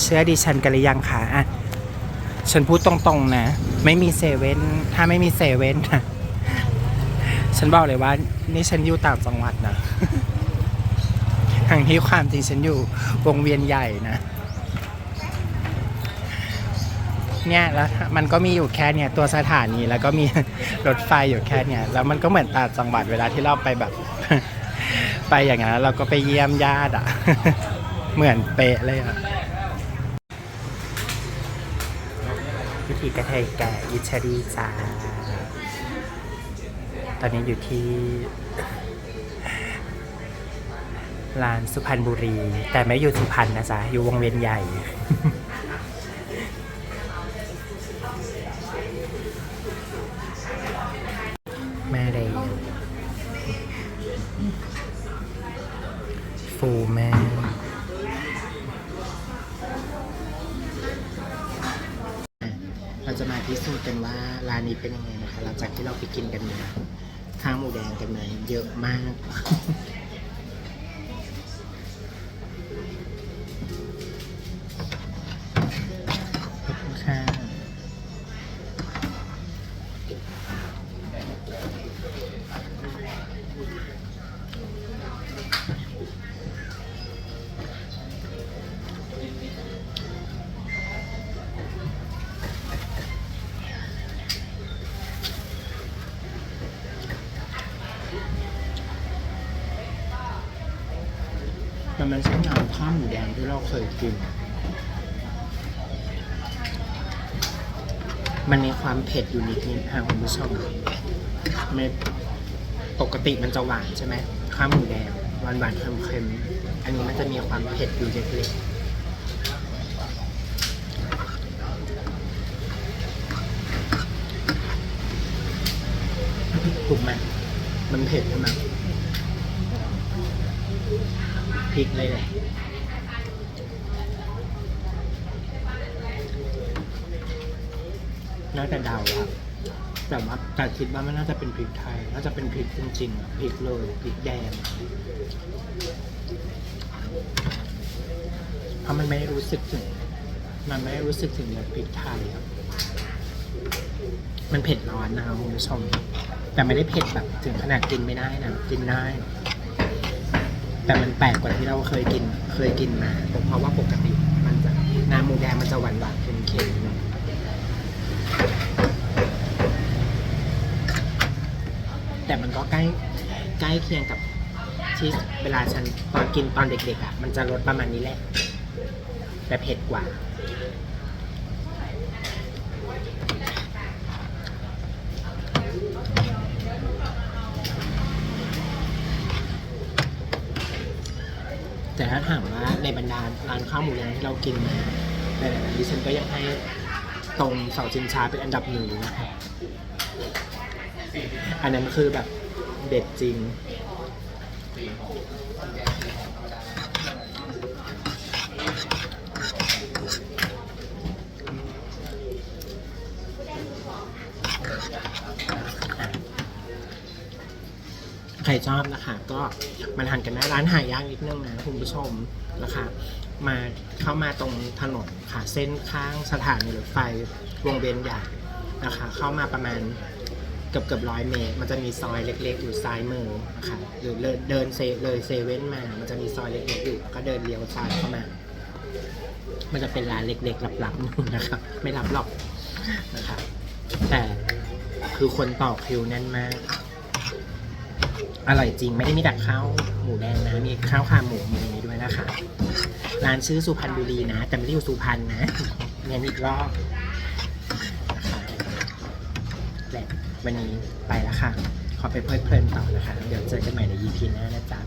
เชื่อดิฉันกันหรือยังคะอะฉันพูดตรงๆนะ ไม่มีเซเว่นถ้าไม่มีเซเว่นนะฉันบอกเลยว่า นี่ฉันอยู่ต่างจังหวัดนะทั้งที่ความจริงฉันอยู่วงเวียนใหญ่นะ เนี่ยแล้วมันก็มีอยู่แค่เนี่ยตัวสถานีแล้วก็มีรถไฟอยู่แค่เนี่ยแล้วมันก็เหมือนต่างจังหวัดเวลาที่เราไปแบบ ไปอย่างนั้นเราก็ไปเยี่ยมญาติอะ เหมือนเป๊ะเลยอะ วิธีกระเทยแก่อิชรีจ้าตอนนี้อยู่ที่ลานสุพรรณบุรี แต่ไม่อยู่สุพรรณนะจ๊ะอยู่วงเวียนใหญ่แม่เร็วฟูแม่ เราจะมาพิสูจน์ กันว่าร้านนี้เป็นยังไงนะคะหลังจากที่เราไปกินกันมาข้าวหมูแดงกันมาเยอะมาก มันไม่ใช่น้ำข้าวหมูแดงที่เราเคยกิน มันมีความเผ็ดอยู่นิดนิดค่ะคุณผู้ชมเม็ดปกติมันจะหวานใช่ไหมข้าวหมูแดงหวานหวานๆเค็มเค็มๆอันนี้มันจะมีความเผ็ดอยู่เล็กๆถูกไหมมันเผ็ดใช่ไหม พริกเลยแหละน่าจะเดาอะแต่ว่าแต่คิดว่ามันน่าจะเป็นพริกไทย น่าจะเป็นพริกจริงๆอะพริกเลยพริกแดงเพราะมันไม่รู้สึกถึง มันไม่รู้สึกถึงแบบพริกไทยอะมันเผ็ดร้อนนะครับคุณผู้ชม แต่ไม่ได้เผ็ดแบบถึงขนาดกินไม่ได้นะ กินได้ แต่มันแปลกกว่าที่เราเคยกินเคยกินมาเพราะว่าปกติ มันจะน้ำหมูแดงมันจะหวานหวานเค็มเค็มแต่มันก็ใกล้ใกล้เคียงกับที่เวลาฉันตอนกินตอนเด็กๆอะมันจะรสประมาณนี้แหละแต่เผ็ดกว่า แต่ถ้าถามว่าใน บรรดาร้านข้าวหมูแดงที่เรากินมาในหลายๆที่ฉันก็ยังให้ตรงเสาชิงช้าเป็นอันดับหนึ่งนะครับอันนั้นคือแบบเด็ดจริง ใครชอบนะคะ ก็มาทานกันได้ร้านหายากนิดนึงนะคุณผู้ชมนะคะ มาเข้ามาตรงถนนค่ะเส้นข้างสถานีรถไฟวงเวียนใหญ่นะคะ เข้ามาประมาณเกือบเกือบร้อยเมตร มันจะมีซอยเล็กๆอยู่ซ้ายมือนะคะหรือเดินเซเลยเซเว่นมา มันจะมีซอยเล็กๆอยู่ก็เดินเลี้ยวซ้ายเข้ามา มันจะเป็นร้านเล็กๆลับๆนู่นนะครับ ไม่รับหรอกนะคะแต่คือคนต่อคิวแน่นมาก อร่อยจริงไม่ได้มีแต่ข้าวหมูแดงนะมีข้าวขาหมูมีนี้ด้วยนะคะ ร้านชื่อสุพรรณบุรีนะ แต่ไม่ได้อยู่สุพรรณนะเนี่ยนอีกรอบนะคะและวันนี้ไปแล้วค่ะ ขอไปเพลิดเพลินต่อนะคะ เดี๋ยวเจอกันใหม่ใน EP หน้านะจ๊ะ